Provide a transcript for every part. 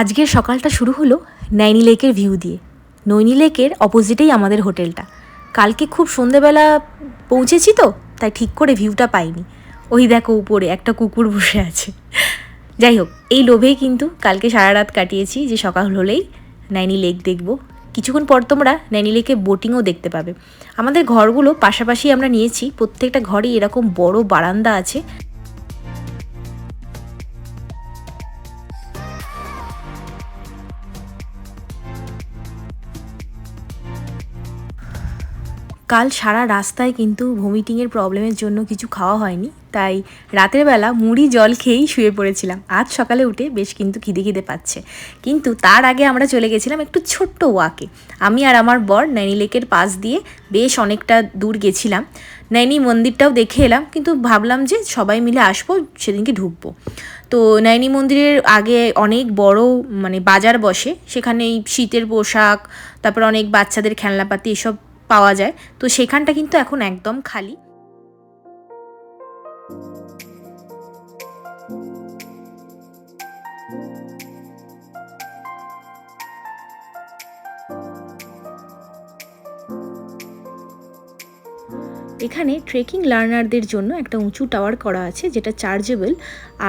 আজকের সকালটা শুরু হলো নৈনি লেকের ভিউ দিয়ে। নৈনি লেকের অপোজিটেই আমাদের হোটেলটা। কালকে খুব সন্ধেবেলা পৌঁছেছি তো, তাই ঠিক করে ভিউটা পাইনি। ওই দেখো উপরে একটা কুকুর বসে আছে। যাই হোক, এই লোভেই কিন্তু কালকে সারা রাত কাটিয়েছি যে সকাল হলেই নৈনি লেক দেখব। কিছুক্ষণ পর তোমরা নৈনি লেকে বোটিংও দেখতে পাবে। আমাদের ঘরগুলো পাশাপাশি আমরা নিয়েছি, প্রত্যেকটা ঘরেই এরকম বড় বারান্দা আছে। কাল সারা রাস্তায় কিন্তু ভমিটিংয়ের প্রবলেমের জন্য কিছু খাওয়া হয়নি, তাই রাতের বেলা মুড়ি জল খেয়েই শুয়ে পড়েছিলাম। আজ সকালে উঠে বেশ কিন্তু খিদে খিদে পাচ্ছে। কিন্তু তার আগে আমরা চলে গেছিলাম একটু ছোট্ট ওয়াকে আমি আর আমার বর নৈনি লেকের পাশ দিয়ে বেশ অনেকটা দূর গেছিলাম। নৈনি মন্দিরটাও দেখে এলাম, কিন্তু ভাবলাম যে সবাই মিলে আসব, সেদিনকে ঢুকবো। তো নৈনি মন্দিরের আগে অনেক বড় মানে বাজার বসে, সেখানে শীতের পোশাক, তারপর অনেক বাচ্চাদের খেলনাপাতি, এসব পাওয়া যায়। তো সেখানটা কিন্তু এখন একদম খালি। এখানে ট্রেকিং লার্নারদের জন্য একটা উঁচু টাওয়ার করা আছে, যেটা চার্জেবল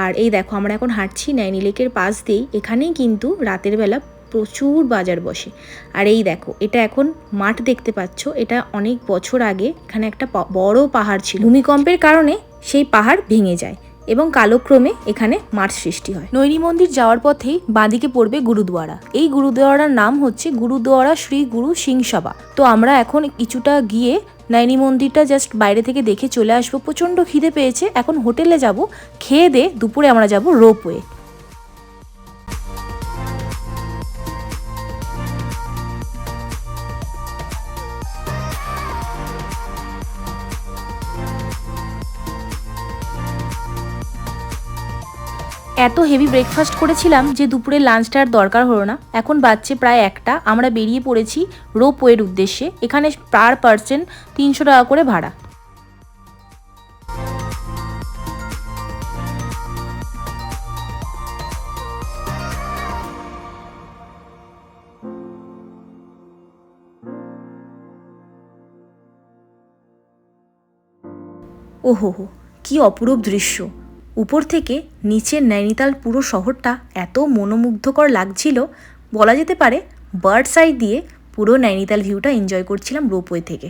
আর এই দেখো, আমরা এখন হাঁটছি নৈনি লেকের পাশ দিয়েই। এখানেই কিন্তু রাতের বেলা প্রচুর বাজার বসে। আর এই দেখো, এটা এখন মাঠ দেখতে পাচ্ছ, এটা অনেক বছর আগে এখানে একটা বড় পাহাড় ছিল। ভূমিকম্পের কারণে সেই পাহাড় ভেঙে যায় এবং কালক্রমে এখানে মাঠ সৃষ্টি হয়। নৈনী মন্দির যাওয়ার পথেই বাঁদিকে পড়বে গুরুদুয়ারা। এই গুরুদুয়ারার নাম হচ্ছে গুরুদুয়ারা শ্রী গুরু সিং সভা। তো আমরা এখন কিছুটা গিয়ে নৈনী মন্দিরটা জাস্ট বাইরে থেকে দেখে চলে আসব। প্রচণ্ড খিদে পেয়েছে, এখন হোটেলে যাব, খেয়ে দে, দুপুরে আমরা যাব রোপওয়ে। এত হেভি ব্রেকফাস্ট করেছিলাম যে দুপুরে লাঞ্চটা আর দরকার হলো না। এখন বাচ্চে প্রায় একটা, আমরা বেরিয়ে পড়েছি রোপওয়ের উদ্দেশ্যে। এখানে পার পার্সেন্ট তিনশো টাকা করে ভাড়া। ওহো, কি অপরূপ দৃশ্য। উপর থেকে নিচের নৈনিতাল পুরো শহরটা এত মনোমুগ্ধকর লাগছিল, বলা যেতে পারে বার্ড সাইড দিয়ে পুরো নৈনিতাল ভিউটা এনজয় করছিলাম রোপওয়ে থেকে।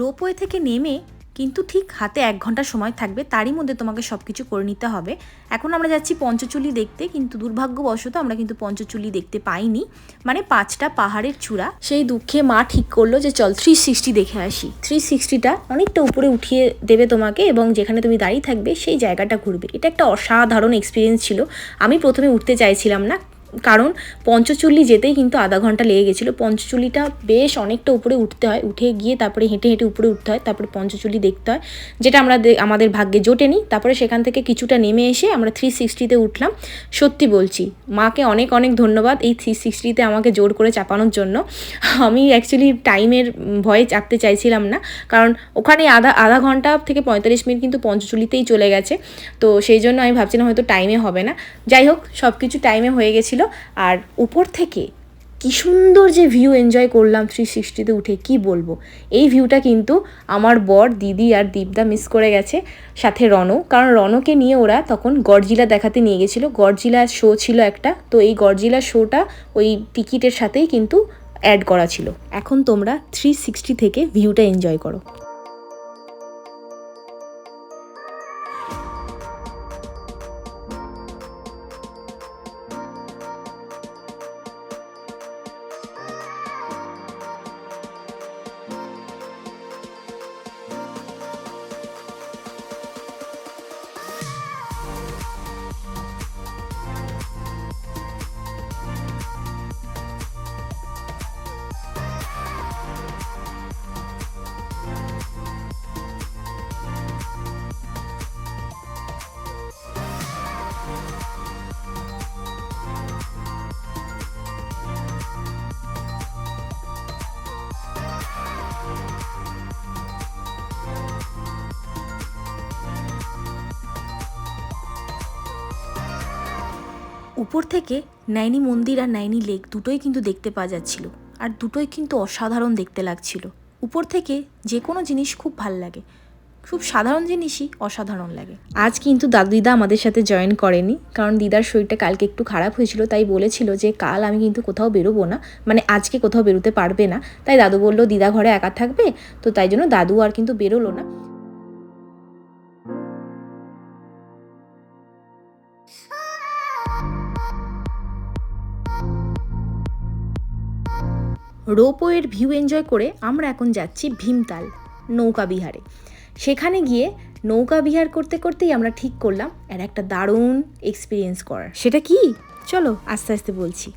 রোপওয়ে থেকে নেমে কিন্তু ঠিক হাতে এক ঘণ্টা সময় থাকবে, তারই মধ্যে তোমাকে সব কিছু করে নিতে হবে। এখন আমরা যাচ্ছি পঞ্চচুলি দেখতে, কিন্তু দুর্ভাগ্যবশত আমরা কিন্তু পঞ্চচুলি দেখতে পাইনি। মানে পাঁচটা পাহাড়ের চূড়া। সেই দুঃখে মা ঠিক করল যে, চল থ্রি সিক্সটি দেখে আসি। থ্রি সিক্সটিটা অনেকটা উপরে উঠিয়ে দেবে তোমাকে এবং যেখানে তুমি দাঁড়িয়ে থাকবে, সেই জায়গাটা ঘুরবে। এটা একটা অসাধারণ এক্সপিরিয়েন্স ছিল। আমি প্রথমে উঠতে চাইছিলাম না। কারণ পঞ্চচুল্লি যেতেই কিন্তু আধা ঘণ্টা লেগে গেছিল। পঞ্চচুল্লিটা বেশ অনেকটা উপরে উঠতে হয়। উঠে গিয়ে তারপরে হেঁটে হেঁটে উপরে উঠতে হয়, তারপরে পঞ্চচুল্লি দেখতে হয়, যেটা আমরা আমাদের ভাগ্যে জোটেনি। তারপরে সেখান থেকে কিছুটা নেমে এসে আমরা থ্রি সিক্সটিতে উঠলাম। সত্যি বলছি, মাকে অনেক অনেক ধন্যবাদ এই থ্রি সিক্সটিতে আমাকে জোর করে চাপানোর জন্য। আমি অ্যাকচুয়ালি টাইমের ভয়ে চাপতে চাইছিলাম না, কারণ ওখানে আধা আধা ঘণ্টা থেকে পঁয়তাল্লিশ মিনিট কিন্তু পঞ্চচুলিতেই চলে গেছে। তো সেই জন্য আমি ভাবছিলাম হয়তো টাইমে হবে না। যাই হোক সব কিছু টাইমে হয়ে গেছিল। আর উপর থেকে কি সুন্দর যে ভিউ এনজয় করলাম থ্রি সিক্সটিতে উঠে, কি বলব? এই ভিউটা কিন্তু আমার বর, দিদি আর দীপদা মিস করে গেছে, সাথে রনও কারণ রনকে নিয়ে ওরা তখন গডজিলা দেখাতে নিয়ে গেছিল। গডজিলা শো ছিল একটা। তো এই গডজিলা শোটা ওই টিকিটের সাথেই কিন্তু অ্যাড করা ছিল। এখন তোমরা থ্রি সিক্সটি থেকে ভিউটা এনজয় করো। উপর থেকে নাইনি মন্দির আর নাইনি লেক দুটোই কিন্তু দেখতে পাওয়া যাচ্ছিল, আর দুটোই কিন্তু অসাধারণ দেখতে লাগছিল। উপর থেকে যে কোনো জিনিস খুব ভালো লাগে, খুব সাধারণ জিনিসই অসাধারণ লাগে। আজ কিন্তু দাদু দিদা আমাদের সাথে জয়েন করেনি, কারণ দিদার শরীরটা কালকে একটু খারাপ হয়েছিল, তাই বলেছিল যে কাল আমি কিন্তু কোথাও বেরোবো না মানে আজকে কোথাও বেরোতে পারবে না। তাই দাদু বলল, দিদা ঘরে একা থাকবে? তো তাই জন্য দাদু আর কিন্তু বেরোলো না। রোপওয়ের ভিউ এনজয় করে আমরা এখন যাচ্ছি ভীমতাল, নৌকা বিহারে। সেখানে গিয়ে নৌকা বিহার করতে করতেই আমরা ঠিক করলাম আর একটা দারুণ এক্সপিরিয়েন্স করার। সেটা কি? চলো আস্তে আস্তে বলছি।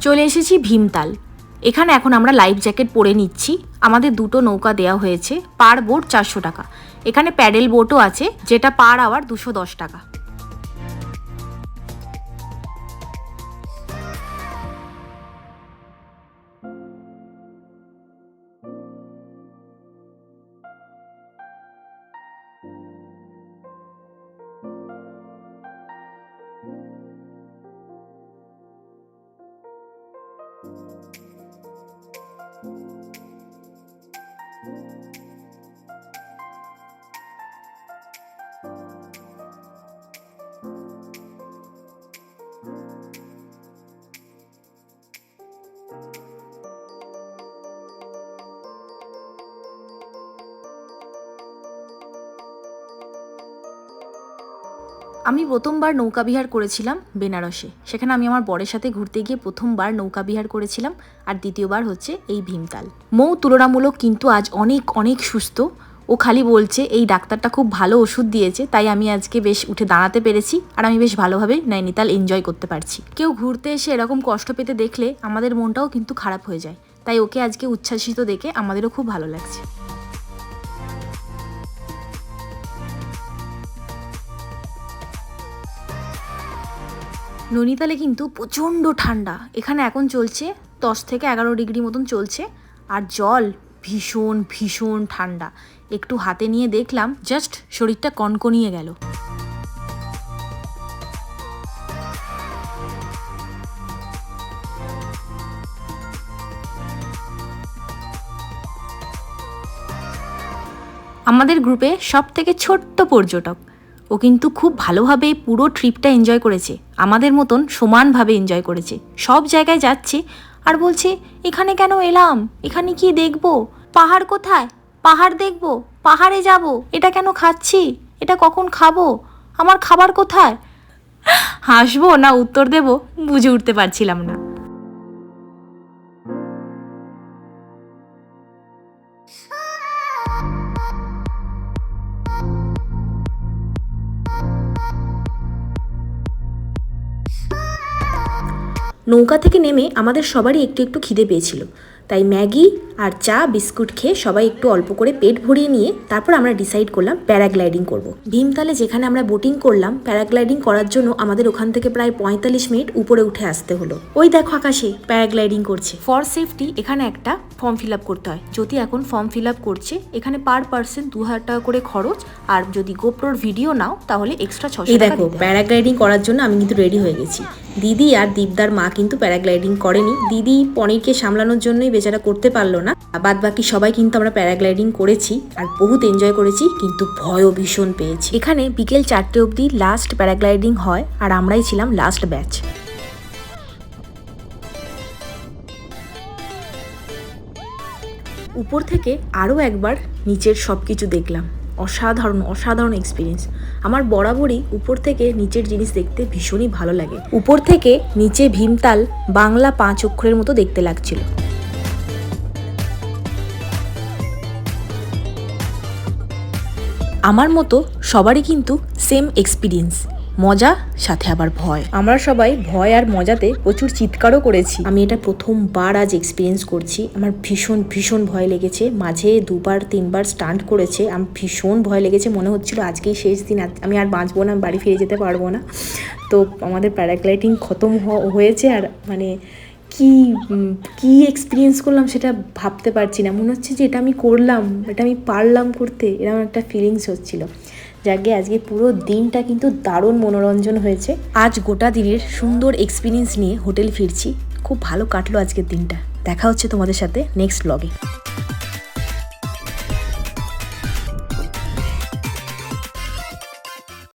চলে এসেছি ভীমতাল। এখানে এখন আমরা লাইফ জ্যাকেট পরে নিচ্ছি। আমাদের দুটো নৌকা দেওয়া হয়েছে, পার বোট চারশো টাকা। এখানে প্যাডেল বোটও আছে, যেটা পার আওয়ার দুশো দশ টাকা। আমি প্রথমবার নৌকা বিহার করেছিলাম বেনারসে। সেখানে আমি আমার বরের সাথে ঘুরতে গিয়ে প্রথমবার নৌকা বিহার করেছিলাম আর দ্বিতীয়বার হচ্ছে এই ভীমতাল। মৌ তুলনামূলক কিন্তু আজ অনেক অনেক সুস্থ। ও খালি বলছে, এই ডাক্তারটা খুব ভালো ওষুধ দিয়েছে, তাই আমি আজকে বেশ উঠে দাঁড়াতে পেরেছি আর আমি বেশ ভালোভাবে নৈনিতাল এনজয় করতে পারছি। কেউ ঘুরতে এসে এরকম কষ্ট পেতে দেখলে আমাদের মনটাও কিন্তু খারাপ হয়ে যায়। তাই ওকে আজকে উচ্ছ্বাসিত দেখে আমাদেরও খুব ভালো লাগছে। নৈনিতালে কিন্তু প্রচণ্ড ঠান্ডা। এখানে এখন চলছে দশ থেকে এগারো ডিগ্রি মতন চলছে আর জল ভীষণ ভীষণ ঠান্ডা। একটু হাতে নিয়ে দেখলাম, জাস্ট শরীরটা কনকনিয়ে গেল। আমাদের গ্রুপে সব থেকে ছোট্ট পর্যটক ও কিন্তু খুব ভালোভাবে পুরো ট্রিপটা এনজয় করেছে। আমাদের মতন সমানভাবে এনজয় করেছে। সব জায়গায় যাচ্ছে আর বলছে, এখানে কেন এলাম? এখানে কি দেখব? পাহাড় কোথায়? পাহাড় দেখব? পাহাড়ে যাব? এটা কেন খাচ্ছি? এটা কখন খাব? আমার খাবার কোথায়? হাসবো না, উত্তর দেব, বুঝে উঠতে পারছিলাম না। নৌকা থেকে নেমে আমাদের সবারই একটু একটু খিদে পেয়েছিল। তাই ম্যাগি আর চা, বিস্কুট খেয়ে সবাই একটু অল্প করে পেট ভরিয়ে নিয়ে তারপর আমরা ডিসাইড করলাম প্যারাগ্লাইডিং করব। ভীমতালে যেখানে আমরা বোটিং করলাম, প্যারাগ্লাইডিং করার জন্য আমাদের ওখান থেকে প্রায় পঁয়তাল্লিশ মিনিট উপরে উঠে আসতে হলো। ওই দেখো আকাশে, প্যারাগ্লাইডিং করছে। ফর সেফটি এখানে একটা ফর্ম ফিল আপ করতে হয়। যদি এখন ফর্ম ফিল আপ করছে এখানে পার পার্সন দু হাজার টাকা করে খরচ আর যদি গোপ্রোর ভিডিও নাও তাহলে এক্সট্রা ছশো এই দেখো প্যারাগ্লাইডিং করার জন্য আমি কিন্তু রেডি হয়ে গেছি। দিদি আর দীপদার মা কিন্তু প্যারাগ্লাইডিং করেনি। দিদি পনিরকে সামলানোর জন্যই বেচারা করতে পারল না। বাদ বাকি সবাই কিন্তু আমরা প্যারাগ্লাইডিং করেছি আর বহুত এনজয় করেছি কিন্তু ভয়ও ভীষণ পেয়েছি। এখানে বিকেল চারটে অবধি লাস্ট প্যারাগ্লাইডিং হয় আর আমরাই ছিলাম লাস্ট ব্যাচ উপর থেকে আরও একবার নিচের সব কিছু দেখলাম। অসাধারণ অসাধারণ এক্সপিরিয়েন্স আমার বরাবরই উপর থেকে নিচের জিনিস দেখতে ভীষণই ভালো লাগে। উপর থেকে নিচে ভীমতাল বাংলা পাঁচ অক্ষরের মতো দেখতে লাগছিল। আমার মতো সবারই কিন্তু সেম এক্সপিরিয়েন্স মজা, সাথে আবার ভয়। আমরা সবাই ভয় আর মজাতে প্রচুর চিৎকারও করেছি। আমি এটা প্রথমবার আজ এক্সপিরিয়েন্স করছি। আমার ভীষণ ভীষণ ভয় লেগেছে। মাঝে দুবার, তিনবার স্টান্ট করেছে। আমার ভীষণ ভয় লেগেছে। মনে হচ্ছিল আজকেই শেষ দিন। আমি আর বাঁচবো না, বাড়ি ফিরে যেতে পারব না। তো আমাদের প্যারাগ্লাইডিং খতম হয়েছে আর মানে কি কি এক্সপিরিয়েন্স করলাম সেটা ভাবতে পারছি না। মনে হচ্ছে যে এটা আমি করলাম, এটা আমি পারলাম করতে। এরকম একটা ফিলিংস হচ্ছিল। যাকে আজকে পুরো দিনটা কিন্তু দারুণ মনোরঞ্জন হয়েছে। আজ গোটা দিনের সুন্দর এক্সপিরিয়েন্স নিয়ে হোটেল ফিরছি। খুব ভালো কাটলো আজকের দিনটা। দেখা হচ্ছে তোমাদের সাথে নেক্সট ব্লগে